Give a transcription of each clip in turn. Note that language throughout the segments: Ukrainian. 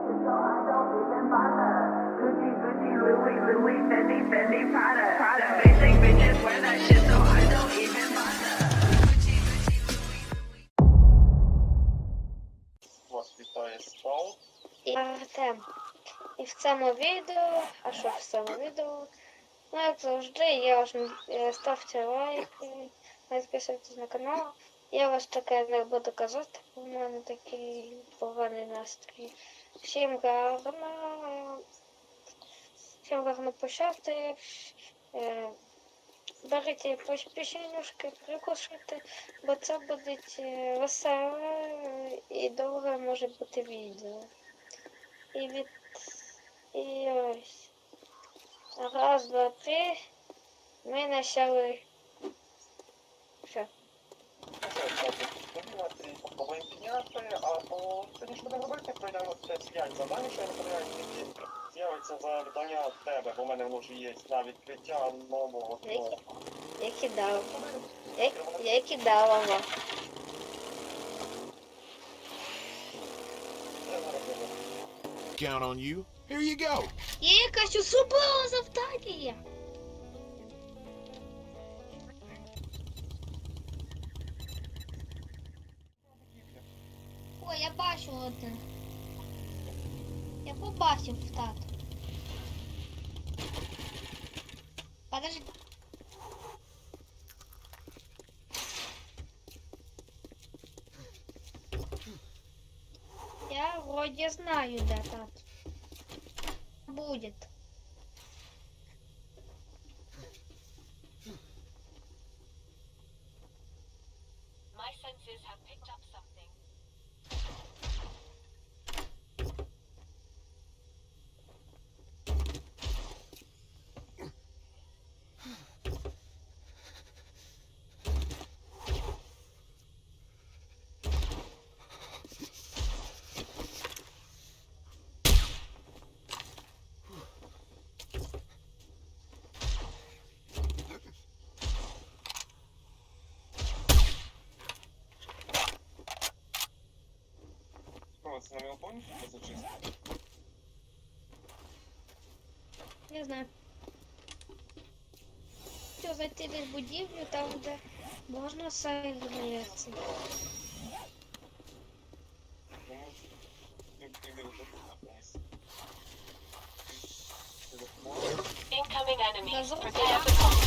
So I don't even bother. Gucci, Gucci, Louis, Louis, Fendi, Fendi, Prada, Prada. Basic bitches wear that shit, so I don't even bother. Gucci, Gucci, Louis, Louis. Вас вітає спал. Я Артем. І в цьому відео, а що в цьому відео? Ну, як завжди, я ж е, ставте лайки, підписуйтесь на канал. Я вас таке не буду казати, в мене такий поганий настрій. Всім гарно, всім гарно почати. Е, Беріть печенюшки, прикушайте, бо це буде веселе і довге може бути відео. І від і ось. Раз, два, три. Ми почали. Все. Попробуємо підняти, або тоді ж будемо робити, пройдемо це 5 завдань, що я не помиляю тільки. З'явиться завдання в тебе, бо в мене вже є на відкриття нового. Які? Я кидала. Я, я кидала вам. Count on you. Here you go. Є якась особлива завдання. Вроде знаю, да, тат. Будет. Ну, це не повністю зачистити. Не знаю. Що зайти десь в будівлю, там де можна дивишся вниз. Incoming enemies. Prepare for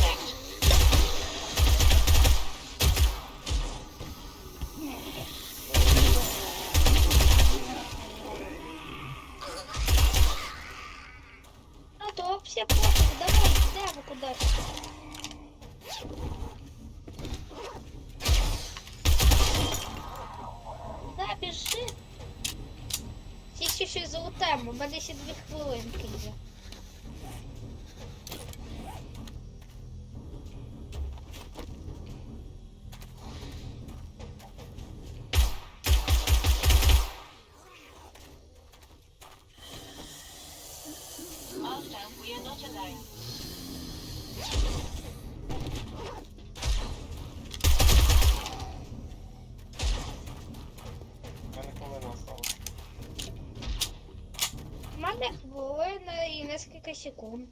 несколько секунд.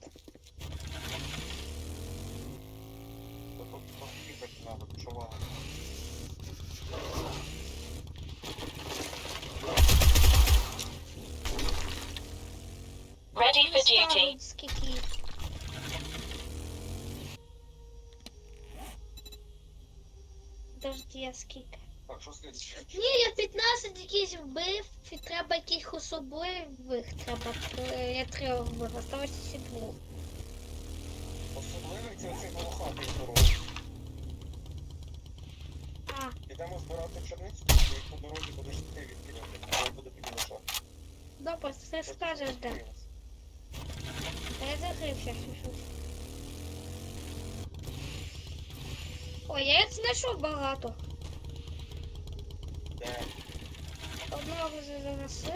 Тобто поїхати треба, чувак. Ready for duty. Ставить скільки. Подожди, а скільки? Так, що слідче? Ні, я 15 якийсь вбив, і треба яких особливих треба. Е, Я три вбив, осталось ще двох. Особливий це оцей волохатий здоровий. А, Ідемо збирати пшеницю, і по дорозі будеш ти відкидати, коли буде мішати. добре, все скажеш, де. А я закрився щось. Ой, я їх знайшов багато. Одного вже занесли.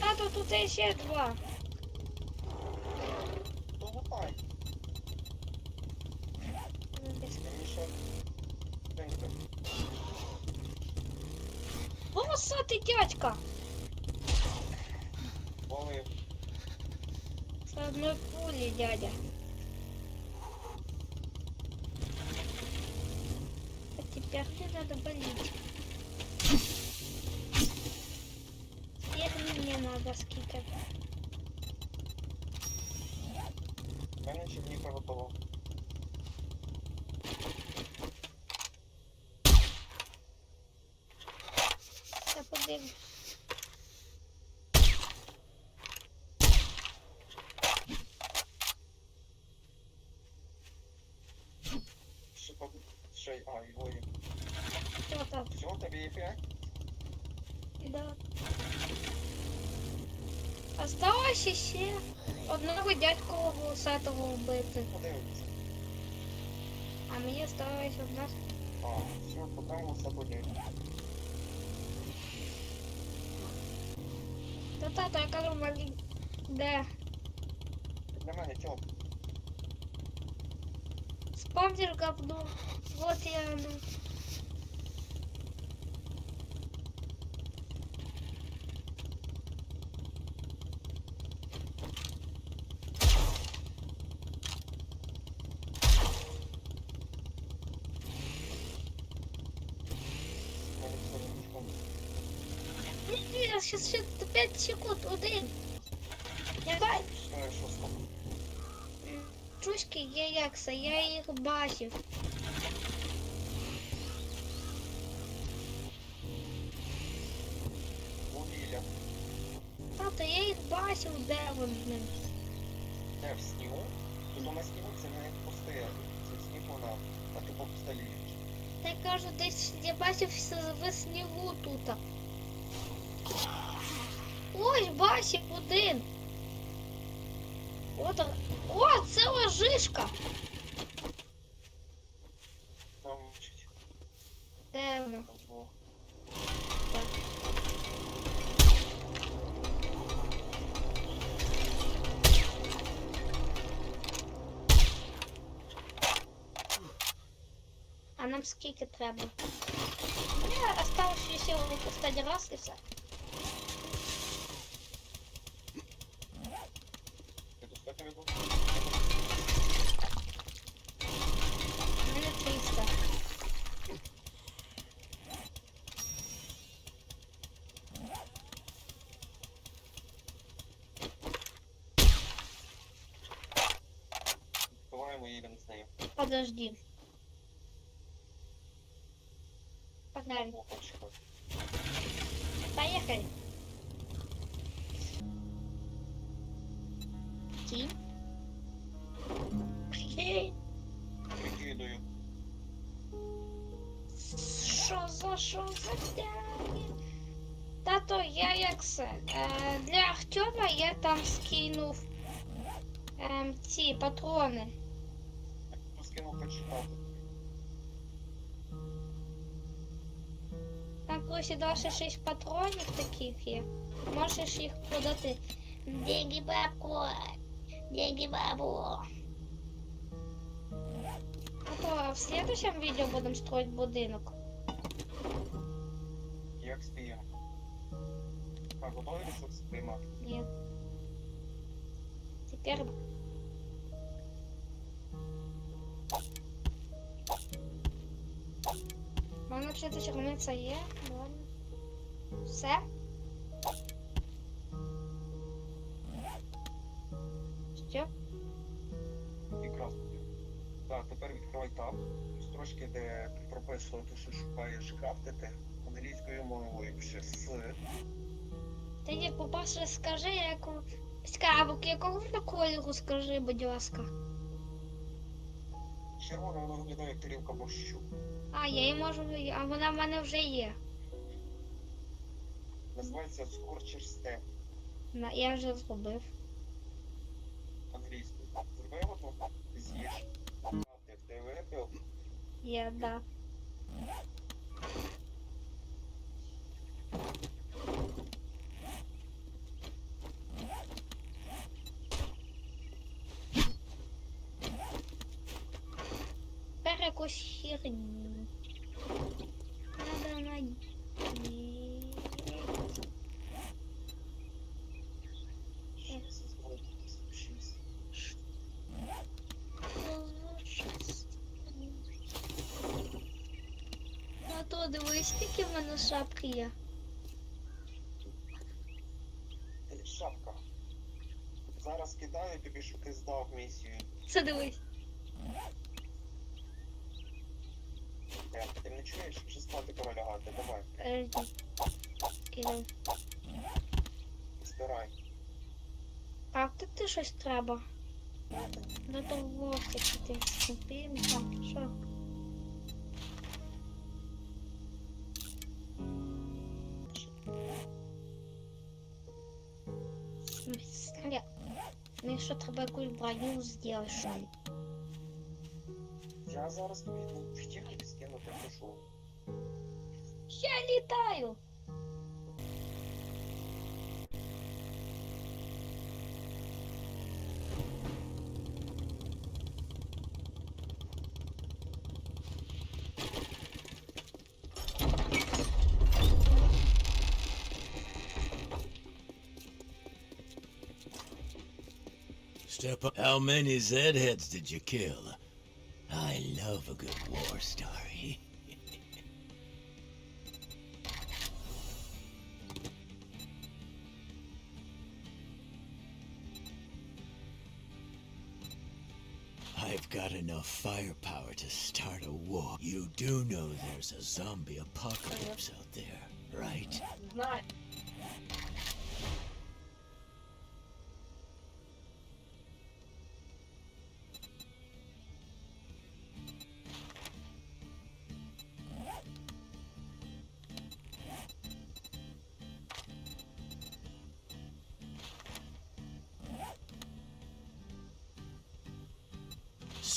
Тато, тут є ще два. Волосатый дядька. С одной пули дядя. Хотя мне надо болеть. Теперь мне надо скидать. Короче, мне повыпало. Я побегу. straight on, you й... А, його є. Що там? Все, тобі є п'ять? Да. Осталось ще одного дядькового волосатого вбити. Подивимося. А мені осталось одна. А, все, подивимося тоді. Та тато, я кажу, малі. Де? Для мене тьом. Спавнер говно. Вот я 5 секунд, один. Я чушки є якса, я їх бачив. Тато, я їх бачив, де вони. Де в снігу? Тут на снігу це не постоянно. Це сніг вона, а ти повсталієш. Та я кажу, десь я бачив в снігу тут. Ось бачив один. От, о, це ложишка. Там чуть Де воно? там було. А нам скільки треба? Я осталось ще останній раз і все. Подожди. Погнали. О, почекай. Поехали. Кинь. Прикидаю. Що за що за тяги? Тато, я як це. Е, для Артема я там скинув ем, ці патрони Я скинув почитати. Там короче 26 патронів таких є. Можеш їх продати. Деньги бабку. Деньги бабу. А то в следующем видео будем строить будинок. Як спіємо? А, готові ресурси приймати? Нет. Теперь... Мене взагалі черниця є. Ладно. Все? Що? Прекрасно. Так, тепер відкривай таб. Строчки, де прописано, те, що шукаєш крафтити. Англійською мовою ще з. Ти не по-перше скажи, яку... Скабок, якого воно кольору скажи, будь ласка. Червона воно виглядає як тарілка борщу. А, я її можу... А вона в мене вже є. Називається Scorcher Step На- Я вже зробив. англійською. З'їш. Ти випив. Я, да. Якусь херню. Надо надеть. А то дивись, скільки в мене шапки є. Е, Шапка. Зараз кидаю тобі, що ти здав місію. Це дивись. Е, Ти не чуєш, вже спати пора лягати. Давай, Подожди. Збирай. А тут ти щось треба. До того таки ти купив там. Що? Мені що треба якусь броню зробити, що ли? Я зараз тобі ну, втік Step up. How many Zed heads did you kill? I love a good war story. I've got enough firepower to start a war. You do know there's a zombie apocalypse out there, right? Not